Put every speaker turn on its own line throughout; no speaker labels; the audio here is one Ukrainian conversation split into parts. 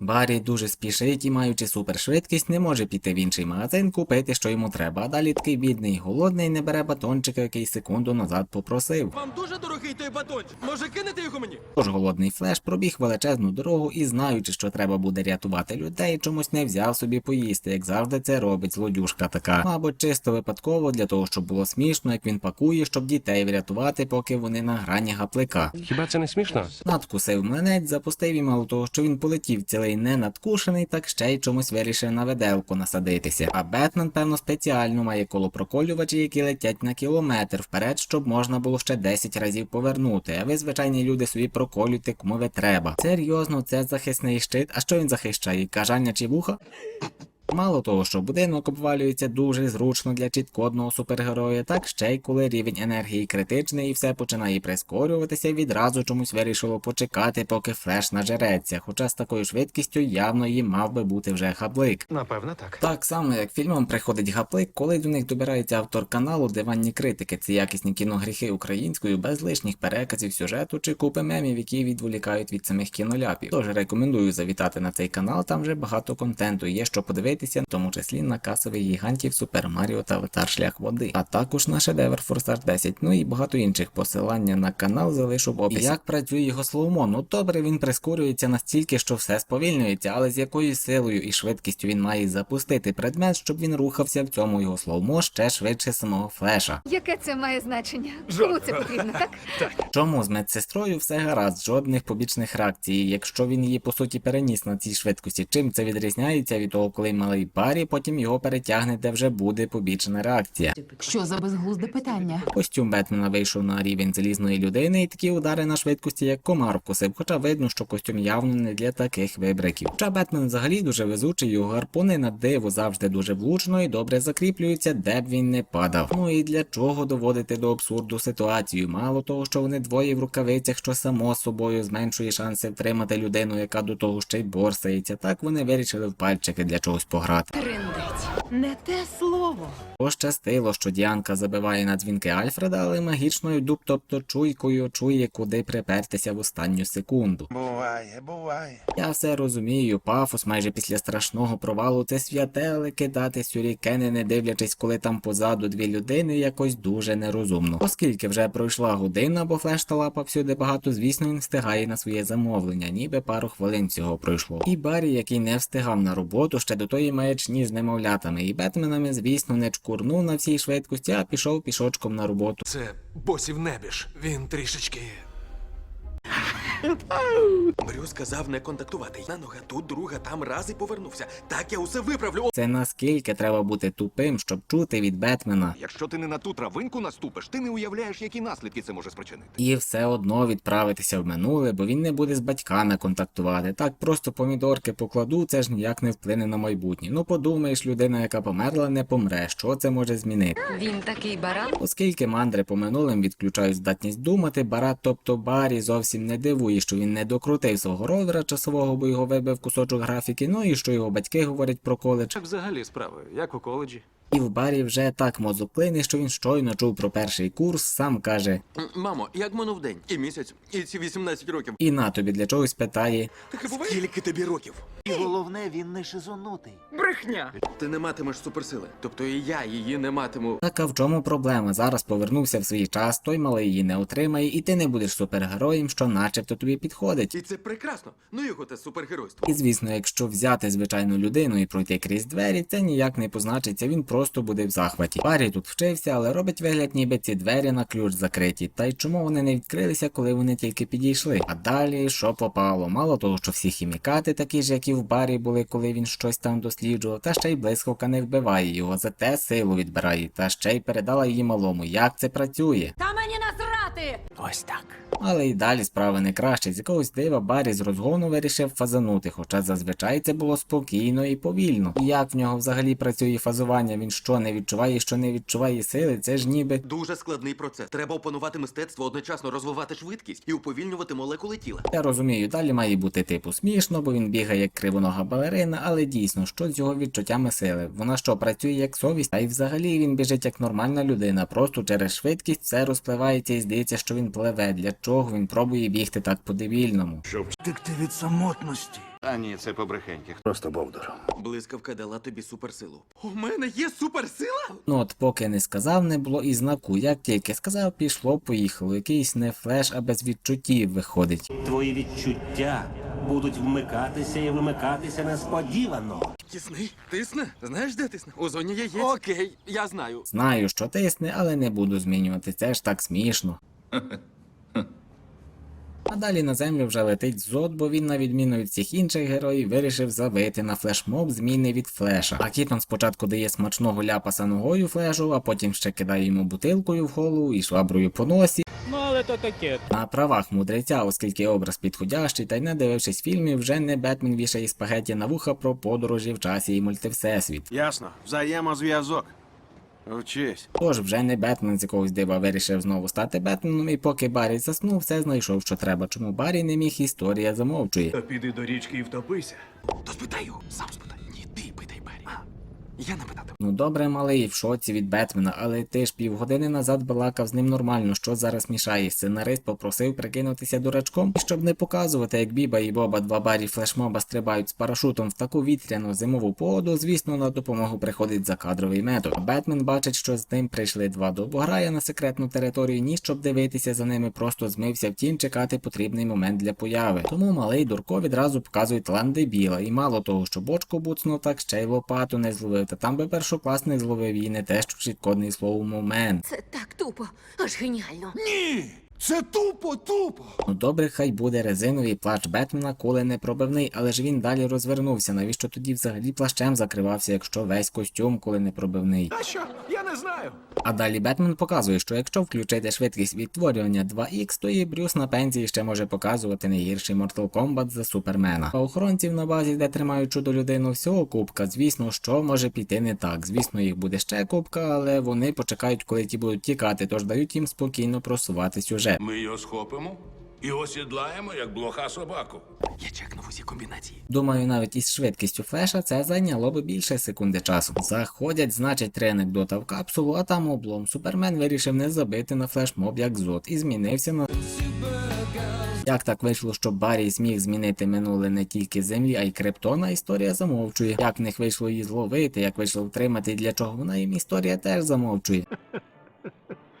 Барі дуже спішить і, маючи супершвидкість, не може піти в інший магазин купити, що йому треба. А далі такий бідний і голодний не бере батончика, який секунду назад попросив.
Вам дуже дорогий той батончик. Може кинете його мені?
Тож голодний флеш пробіг величезну дорогу і, знаючи, що треба буде рятувати людей, чомусь не взяв собі поїсти, як завжди це робить злодюшка така. Мабуть, чисто випадково для того, щоб було смішно, як він пакує, щоб дітей врятувати, поки вони на грані гаплика.
Хіба це не смішно?
Надкусив млинець, запустив і мало того, що він полетів цілий не надкушений, так ще й чомусь вирішив на веделку насадитися. А Бетмен, певно, спеціально має колопроколювачі, які летять на кілометр вперед, щоб можна було ще 10 разів повернути. А ви, звичайні люди, собі проколюйте, кому ви треба. Серйозно, це захисний щит. А що він захищає? Кажання чи вуха? Мало того, що будинок обвалюється дуже зручно для чіткодного супергероя, так ще й коли рівень енергії критичний і все починає прискорюватися, відразу чомусь вирішило почекати, поки флеш нажереться, хоча з такою швидкістю явно їм мав би бути вже хаблик.
Напевно, так.
Так само, як фільмом приходить гаплик, коли до них добирається автор каналу Диванні критики. Це якісні кіногріхи українською, без лишніх переказів сюжету чи купи мемів, які відволікають від самих кіноляпів. Тож рекомендую завітати на цей канал, там вже багато контенту є що подивитися, в тому числі на касових гігантів Супер Маріо та Аватар Шлях води, а також на шедевр Форсаж 10, ну і багато інших посилання на канал залишу в описі. І як працює його слоумо? Ну добре, він прискорюється настільки, що все сповільнюється, але з якою силою і швидкістю він має запустити предмет, щоб він рухався в цьому його слоумо ще швидше самого флеша.
Яке це має значення? Кому це потрібно, так?
Чому з медсестрою все гаразд, жодних побічних реакцій, якщо він її по суті переніс на цій швидкості, чим це відрізняється від того, коли малий Барі потім його перетягне, де вже буде побічна реакція.
Що за безглузде питання?
Костюм Бетмена вийшов на рівень залізної людини, і такі удари на швидкості, як комар вкусив, хоча видно, що костюм явно не для таких вибриків. Хоча Бетмен взагалі дуже везучий, його гарпуни на диво завжди дуже влучно і добре закріплюються, де б він не падав. Ну і для чого доводити до абсурду ситуацію? Мало того, що вони двоє в рукавицях, що само собою зменшує шанси втримати людину, яка до того ще й борсається. Так вони вирішили в пальчики для чогось пограти.
Не те слово.
Пощастило, що Діанка забиває на дзвінки Альфреда, але магічною дуб, тобто чуйкою, чує, куди припертися в останню секунду.
Буває, буває.
Я все розумію, пафос майже після страшного провалу це святе, але кидати сюрікени, не дивлячись, коли там позаду дві людини, якось дуже нерозумно. Оскільки вже пройшла година, бо флеш та лапа всюди багато, звісно, він встигає на своє замовлення, ніби пару хвилин цього пройшло. І Баррі, який не встигав на роботу, ще до тої маячні з немовлятами і Бетменами, звісно, не чкурнув на всій швидкості, а пішов пішочком на роботу.
Це босів небіж. Він трішечки. Брю сказав не контактувати. На нога тут, друга там раз і повернувся. Так я усе виправлю.
Це наскільки треба бути тупим, щоб чути від Бетмена.
Якщо ти не на ту травинку наступиш, ти не уявляєш, які наслідки це може спричинити.
І все одно відправитися в минуле, бо він не буде з батьками контактувати. Так просто помідорки покладу, це ж ніяк не вплине на майбутнє. Ну подумаєш, людина, яка померла, не помре. Що це може змінити?
Він такий баран.
Оскільки мандри по минулим відключають здатність думати, Барат, тобто Барі, зовсім не дивує, що він не докрутив свого ровера часового, бо його вибив кусочок графіки, ну і що його батьки говорять про коледж.
Як взагалі справи, як у коледжі?
І в барі вже так мозок клине, що він щойно чув про перший курс, сам каже,
Мамо, як минув день? І місяць, і ці 18 років.
і на тобі для чогось питає.
Таке буває? Скільки тобі років?
І головне, він не шизонутий.
Брехня! Ти не матимеш суперсили. Тобто і я її не матиму.
Так а в чому проблема? Зараз повернувся в свій час, той малий її не отримає, і ти не будеш супергероєм, що начебто тобі підходить.
І це прекрасно. Ну його те супергеройство.
І звісно, якщо взяти звичайну людину і пройти крізь двері, це ніяк не позначиться, він просто буде в захваті. Барі тут вчився, але робить вигляд, ніби ці двері на ключ закриті. Та й чому вони не відкрилися, коли вони тільки підійшли? А далі що попало? Мало того, що всі хімікати такі ж, як і в барі були, коли він щось там досліджував, та ще й блискавка не вбиває його, зате силу відбирає, та ще й передала її малому. Як це працює?
Та!
Ось так.
Але й далі справи не краще. З якогось дива Барі з розгону вирішив фазанути, хоча зазвичай це було спокійно і повільно. І як в нього взагалі працює фазування? Він що не відчуває, що не відчуває сили? Це ж ніби.
Дуже складний процес. Треба опанувати мистецтво, одночасно розвивати швидкість і уповільнювати молекули тіла.
Я розумію, далі має бути типу смішно, бо він бігає як кривонога балерина, але дійсно, що з його відчуттями сили? Вона що працює як совість, а й взагалі він біжить як нормальна людина, просто через швидкість все розпливається і здається, що він він пливе, для чого він пробує бігти так по-дебільному.
Втекти від самотності.
А ні, це побрехеньки.
Просто бовдур.
Блискавка дала тобі суперсилу. У мене є суперсила?
Ну от поки не сказав, не було і знаку. Як тільки сказав, пішло, поїхало. Якийсь не флеш, а без відчуттів виходить.
Твої відчуття будуть вмикатися і вимикатися несподівано.
Тисни, тисне. Знаєш, де тисне? У зоні яєць. Окей, я знаю.
Знаю, що тисне, але не буду змінювати. Це ж так смішно. А далі на землю вже летить Зод, бо він, на відміну від всіх інших героїв, вирішив забити на флешмоб зміни від флеша. А Кітон спочатку дає смачного ляпаса ногою флешу, а потім ще кидає йому бутилкою в голову і шваброю по носі.
Ну, але то таке.
На правах мудреця, оскільки образ підходящий, та й не дивившись фільмів, вже не Бетмен вішає спагеті на вуха про подорожі в часі і мультивсесвіт.
Ясно, взаємозв'язок. Вчись.
Тож вже не Бетмен з якогось дива вирішив знову стати Бетменом, і поки Баррі заснув, все знайшов, що треба. Чому Баррі не міг, історія замовчує.
Піди до річки і втопися.
То спитаю, сам спитай. Я не питатиму.
Ну добре, малий, в шоці від Бетмена, але ти ж півгодини назад балакав з ним нормально, що зараз мішає. Сценарист попросив прикинутися дурачком, і щоб не показувати, як Біба і Боба два барі флешмоба стрибають з парашутом в таку вітряну зимову погоду, звісно, на допомогу приходить закадровий метод. А Бетмен бачить, що з ним прийшли два добограя на секретну територію, ні щоб дивитися за ними, просто змився, втім чекати потрібний момент для появи. Тому малий дурко відразу показує талант дебіла, і мало того, що бочку буцнув, так ще й лопату не зловив. Та там би першокласник зловив її не те, що чіткодний слово момент.
Це так тупо, аж геніально.
Це тупо, тупо.
Ну добре, хай буде резиновий плащ Бетмена, коли не пробивний, але ж він далі розвернувся. Навіщо тоді взагалі плащем закривався, якщо весь костюм, коли не пробивний?
А що? Я не знаю.
А далі Бетмен показує, що якщо включити швидкість відтворювання 2х, то і Брюс на пенсії ще може показувати не гірший Mortal Kombat за Супермена. А охоронців на базі, де тримають чудо людину, всього кубка. Звісно, що може піти не так. Звісно, їх буде ще кубка, але вони почекають, коли ті будуть тікати, тож дають їм спокійно просувати сюжет.
Ми його схопимо і осідлаємо, як блоха собаку.
Я чекнув усі комбінації.
Думаю, навіть із швидкістю флеша це зайняло би більше секунди часу. Заходять, значить, три анекдота в капсулу, а там облом. Супермен вирішив не забити на флешмоб як зод і змінився на. Як так вийшло, що Баррі зміг змінити минуле не тільки землі, а й криптона, історія замовчує. Як в них вийшло її зловити, як вийшло втримати і для чого вона їм історія теж замовчує.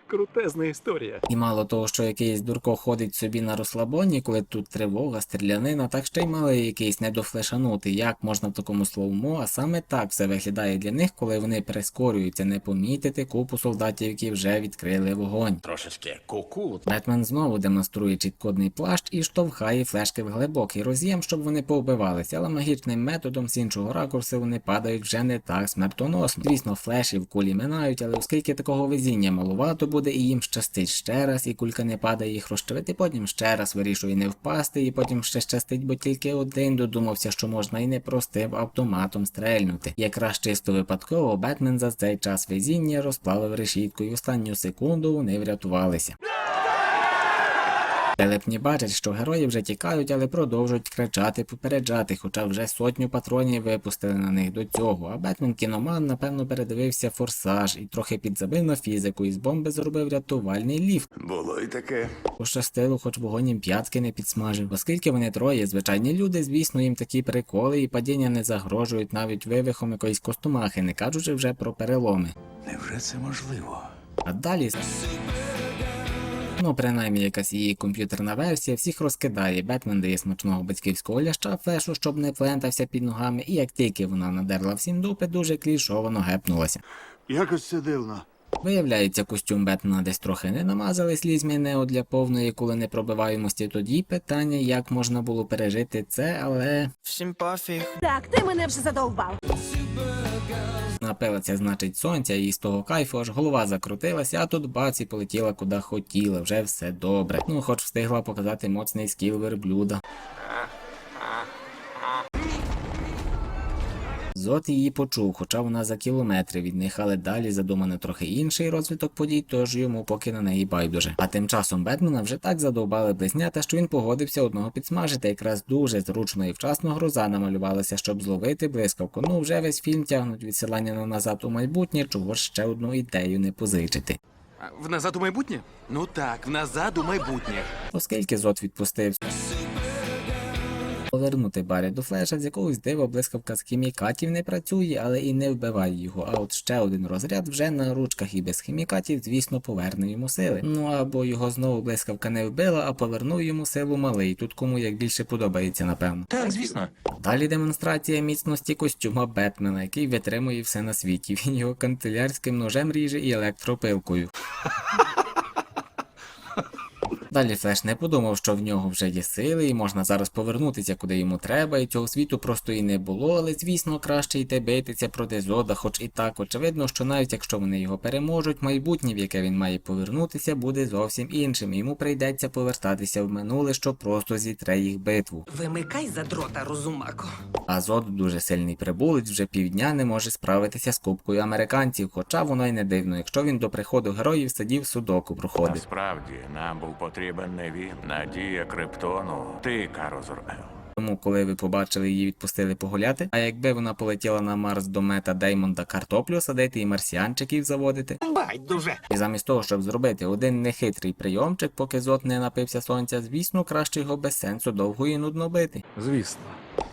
Крутезна історія.
І мало того, що якийсь дурко ходить собі на розслабоні, коли тут тривога, стрілянина, так ще й малий якийсь недофлешанутий. Як можна в такому словому, а саме так все виглядає для них, коли вони прискорюються, не помітити купу солдатів, які вже відкрили вогонь.
Трошечки куку.
Бетмен знову демонструє чіткодний плащ і штовхає флешки в глибокий роз'єм, щоб вони повбивалися, але магічним методом з іншого ракурсу вони падають вже не так смертоносно. Звісно, флеші в кулі минають, але оскільки такого везіння малувато буде і їм щастить ще раз, і кулька не падає їх розчавити, потім ще раз вирішує не впасти, і потім ще щастить, бо тільки один додумався, що можна і не простив автоматом стрельнути. Якраз чисто випадково Бетмен за цей час везіння розплавив решітку, і останню секунду вони врятувалися. Телепні бачать, що герої вже тікають, але продовжують кричати, попереджати, хоча вже сотню патронів випустили на них до цього. А Бетмен кіноман, напевно, передивився форсаж і трохи підзабив на фізику, і з бомби зробив рятувальний ліфт.
Було і таке.
Пощастило, хоч вогонь їм п'ятки не підсмажив. Оскільки вони троє звичайні люди, звісно, їм такі приколи і падіння не загрожують навіть вивихом якоїсь костомахи, не кажучи вже про переломи.
Невже це можливо?
А далі. Ну, принаймні якась її комп'ютерна версія всіх розкидає. Бетмен дає смачного батьківського ляща флешу, щоб не плентався під ногами, і як тільки вона надерла всім дупи, дуже клішовано гепнулася.
Якось це дивно.
Виявляється, костюм Бетмена десь трохи не намазали слізьми нео для повної куленепробиваємості. Тоді питання, як можна було пережити це, але
Всім пофіг.
Так, ти мене вже задовбав.
Напилася, значить, сонця, і з того кайфу аж голова закрутилася, а тут бац і полетіла куди хотіла, вже все добре. Ну, хоч встигла показати моцний скіл верблюда. Зот її почув, хоча вона за кілометри від них, але далі задумано трохи інший розвиток подій, тож йому поки на неї байдуже. А тим часом Бетмена вже так задовбали близнята, що він погодився одного підсмажити. Якраз дуже зручно і вчасно гроза намалювалася, щоб зловити блискавку. Ну вже весь фільм тягнуть відсилання на назад у майбутнє, чого ж ще одну ідею не позичити.
В назад у майбутнє? Ну так, в назад у майбутнє.
Оскільки Зод відпустив повернути Барі до флеша, з якогось дива блискавка з хімікатів не працює, але і не вбиває його. А от ще один розряд вже на ручках і без хімікатів, звісно, поверне йому сили. Ну або його знову блискавка не вбила, а повернув йому силу малий. Тут кому як більше подобається, напевно.
Так, звісно.
Далі демонстрація міцності костюма Бетмена, який витримує все на світі. Він його канцелярським ножем ріже і електропилкою. Далі Флеш не подумав, що в нього вже є сили, і можна зараз повернутися куди йому треба, і цього світу просто і не було, але звісно краще йти битися проти Зода, хоч і так очевидно, що навіть якщо вони його переможуть, майбутнє, в яке він має повернутися, буде зовсім іншим. і Йому прийдеться повертатися в минуле, що просто зітре їх битву.
Вимикай за дрота, розумако.
А Зод дуже сильний прибулець, вже півдня не може справитися з кубкою американців, хоча воно й не дивно, якщо він до приходу героїв сидів судоку проходив.
Насправді нам був потрібен не він, надія Криптону, ти, Карозор-Ел.
Тому, коли ви побачили її, відпустили погуляти. А якби вона полетіла на Марс до мета Деймонда картоплю садити і марсіанчиків заводити.
Байдуже.
І замість того, щоб зробити один нехитрий прийомчик, поки Зод не напився сонця, звісно, краще його без сенсу довго і нудно бити.
Звісно.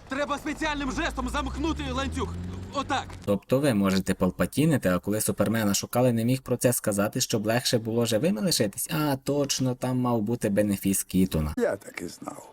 Треба спеціальним жестом замкнути ланцюг. Отак.
Тобто ви можете палпатінити, а коли супермена шукали, не міг про це сказати, щоб легше було живими лишитись. А точно, там мав бути бенефіс Кітона.
Я так і знав.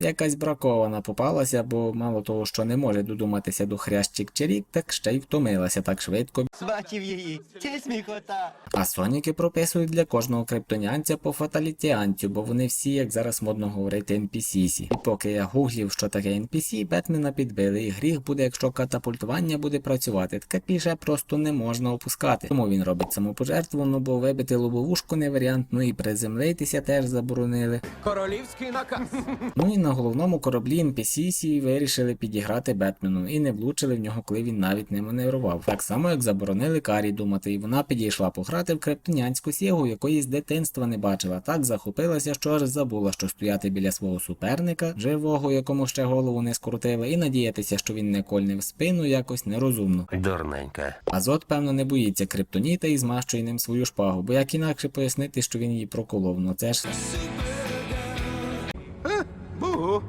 Якась бракована попалася, бо мало того, що не може додуматися до хрящик чирік, так ще й втомилася так швидко.
Бачив її. Це сміхота.
А соніки прописують для кожного криптонянця по фаталітіанцю, бо вони всі, як зараз модно говорити, NPC-сі. І поки я гуглів, що таке NPC, Бетмена підбили, і гріх буде, якщо катапультування буде працювати. Таке кліше просто не можна опускати. Тому він робить самопожертву, ну бо вибити лобовушку не варіант, ну і приземлитися теж заборонили.
Королівський наказ.
Ну і на головному кораблі NPC вирішили підіграти Бетмену і не влучили в нього, коли він навіть не маневрував. Так само, як заборонили Карі думати, і вона підійшла пограти в криптонянську сігу, якої з дитинства не бачила. Так захопилася, що аж забула, що стояти біля свого суперника, живого, якому ще голову не скрутили, і надіятися, що він не кольне в спину, якось нерозумно.
Дурненька.
Азот, певно, не боїться криптоніта і змащує ним свою шпагу, бо як інакше пояснити, що він її проколов, ну це ж.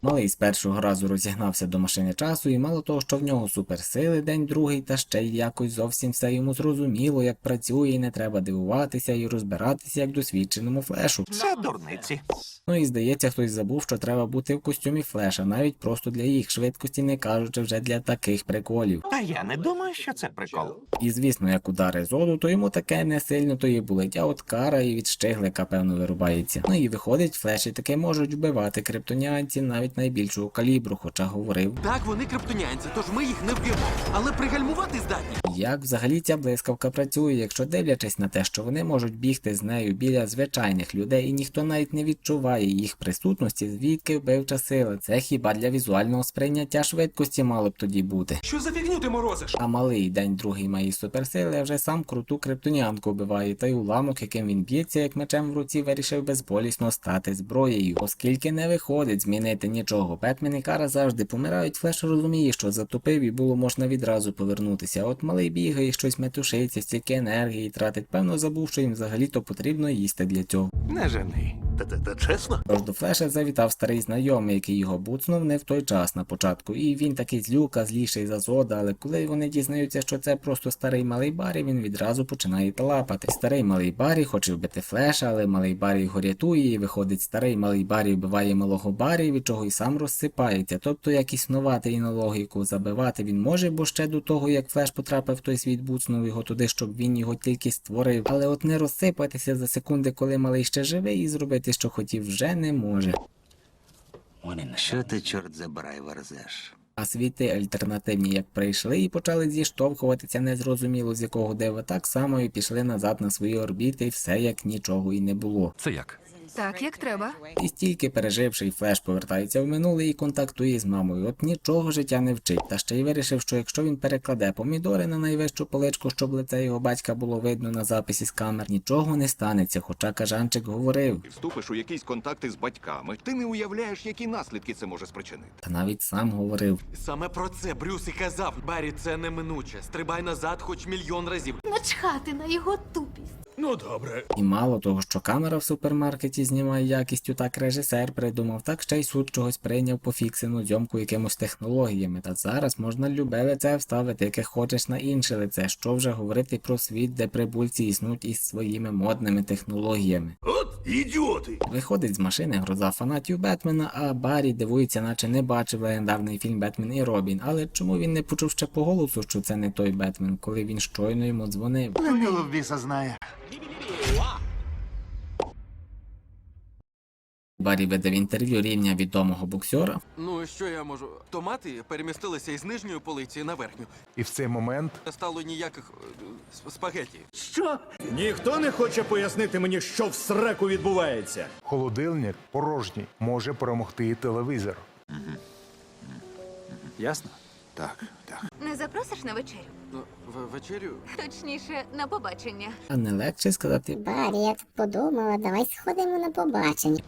Малий з першого разу розігнався до машини часу, і мало того, що в нього суперсили день другий, та ще й якось зовсім все йому зрозуміло, як працює, і не треба дивуватися і розбиратися як досвідченому флешу.
Це дурниці.
Ну і здається, хтось забув, що треба бути в костюмі флеша, навіть просто для їх швидкості, не кажучи вже для таких приколів.
Та я не думаю, що це прикол.
І звісно, як удари зоду, то йому таке не сильно то і болить, а от кара і від штиглика, певно, вирубається. Ну і виходить, флеші таки можуть вбивати криптоніанців навіть найбільшого калібру, хоча говорив.
Так, вони криптонянці, тож ми їх не вб'ємо. Але пригальмувати здатні.
Як взагалі ця блискавка працює, якщо дивлячись на те, що вони можуть бігти з нею біля звичайних людей, і ніхто навіть не відчуває їх присутності, звідки вбивча сила? Це хіба для візуального сприйняття швидкості мало б тоді бути?
Що за фігню ти морозиш?
А малий день другий має суперсили, вже сам круту криптонянку вбиває, та й уламок, яким він б'ється, як мечем в руці, вирішив безболісно стати зброєю, оскільки не виходить змінити нічого. Бетмен і Кара завжди помирають. Флеш розуміє, що затопив і було можна відразу повернутися. От малий бігає, щось метушиться, стільки енергії тратить. Певно, забув, що їм взагалі-то потрібно їсти для цього.
Не жени. Та-та-та чесно?
Тож до Флеша завітав старий знайомий, який його буцнув не в той час на початку. І він такий злюка, зліший за зода, але коли вони дізнаються, що це просто старий малий Барі, він відразу починає талапати. Старий малий Барі хоче вбити Флеша, але малий Барі його рятує, і виходить старий малий Барі вбиває малого Барі, від чого й сам розсипається. Тобто як існувати і на логіку забивати він може, бо ще до того, як Флеш потрапив в той світ, буцнув його туди, щоб він його тільки створив. Але от не розсипатися за секунди, коли малий ще живий, і зробити, що хотів, вже не може.
Що ти, чорт забирай, верзеш?
А світи альтернативні як прийшли і почали зіштовхуватися незрозуміло з якого дива, так само і пішли назад на свої орбіти, і все як нічого і не було.
Це як?
Так, як треба.
І стільки переживший флеш повертається в минуле і контактує з мамою. От нічого життя не вчить. Та ще й вирішив, що якщо він перекладе помідори на найвищу поличку, щоб лице його батька було видно на записі з камер, нічого не станеться, хоча кажанчик говорив.
Вступиш у якісь контакти з батьками. Ти не уявляєш, які наслідки це може спричинити.
Та навіть сам говорив.
Саме про це Брюс і казав. Барі, це неминуче. Стрибай назад хоч мільйон разів.
Начхати на його тупість.
Ну добре.
І мало того, що камера в супермаркеті знімає якістю, так режисер придумав, так ще й суд чогось прийняв пофіксену зйомку якимось технологіями. Та зараз можна любе лице вставити, яке хочеш на інше лице. Що вже говорити про світ, де прибульці існують із своїми модними технологіями.
От ідіоти.
Виходить з машини гроза фанатів Бетмена, а Баррі дивується, наче не бачив легендарний фільм Бетмен і Робін. Але чому він не почув ще по голосу, що це не той Бетмен, коли він щойно йому дзвонив? Баррі видав інтерв'ю рівня відомого боксера,
Ну, що я можу? Томати перемістилися із нижньої полиці на верхню.
І в цей момент
Не стало ніяких е, спагеті.
Ніхто не хоче пояснити мені, що в сраку відбувається.
холодильник порожній може перемогти і телевізор.
Ясно?
Так, так.
Не запросиш на вечерю?
В- вечерю.
Точніше, на побачення.
а не легше сказати
Барі, я тут подумала, давай сходимо на побачення.